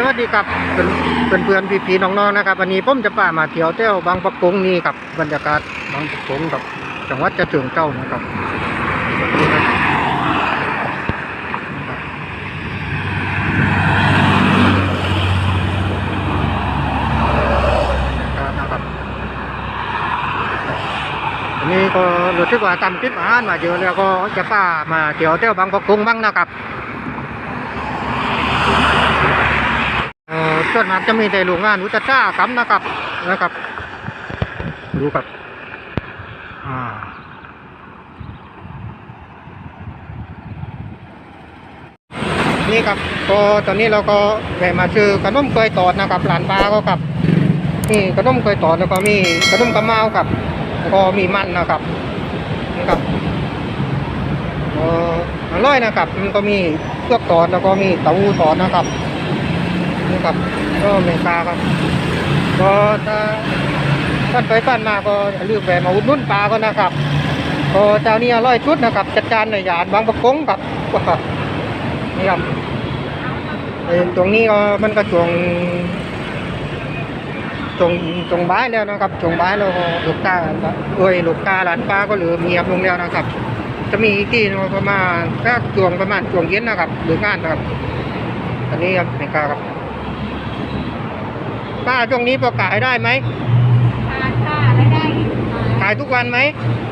สวัสดีครับเป็นเพื่อนพี่ๆน้องๆนะครับวันนี้ผมจะพามาเที่ยวเที่ยวบางประกงนี่กับบรรยากาศบางประกงกับจังหวัดจะถึงเจ้านะครับนี่นะครับนนี้ก็รู้สึกว่าทำคลิปอาหารมาเยอะแล้วก็จะพามาเที่ยวเที่ยวบางประกงบ้างนะครับ เอ่อ ส่วนมากจะมีแต่โรงงานอุตสาหกรรมนะครับนะครับ ดูครับอ่านี่ครับก็ตอนนี้เราก็แวะมาซื้อขนมเคยตอดนะครับร้านปลาก็ครับนี่ขนมเคยตอดแล้วก็มีขนมกะเมาครับก็มีมันนะครับนี่ครับเอ่ออร่อยนะครับมันก็มีเปลือกตอดแล้วก็มีเต้าหู้ตอดนะครับ นี่ครับก็เมริกาครับก็ถ้าท่านไปท่านมาก็อย่าลืมแวะมาอุดหนุนปลาก็นะครับก็เจ้านี้อร่อยชุดนะครับ จัดจานในหยานบางประกงครับนี่ครับตรงนี้ก็มันก็จวงจงจงบ้ายแล้วนะครับจงบ้ายแล้วก็ลูกกาเอ้ยลูกกาหลานปลาก็เหลือเมียบลงแล้วนะครับ จะมีที่ประมาณถ้าจวงประมาณจวงเย็นนะครับหรืองานนะครับอันนี้ครับเมกาครับ ป้าช่วงนี้พอขายได้ไหมทานค่ะและได้ขายทุกวันไหม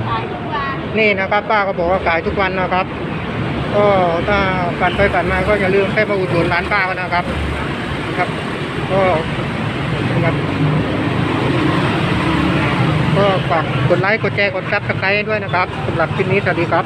ขายทุกวันนี่นะครับ ป้าก็บอกว่าขายทุกวันนะครับ ก็ถ้าผ่านไปผ่านมาก็อย่าลืมให้มาอุดหนุนร้านป้ากันนะครับ ครับ ก็ครับก็ฝากกดไลค์กดแชร์กดซับสไครต์ด้วยนะครับสำหรับคลิปนี้สวัสดีครับ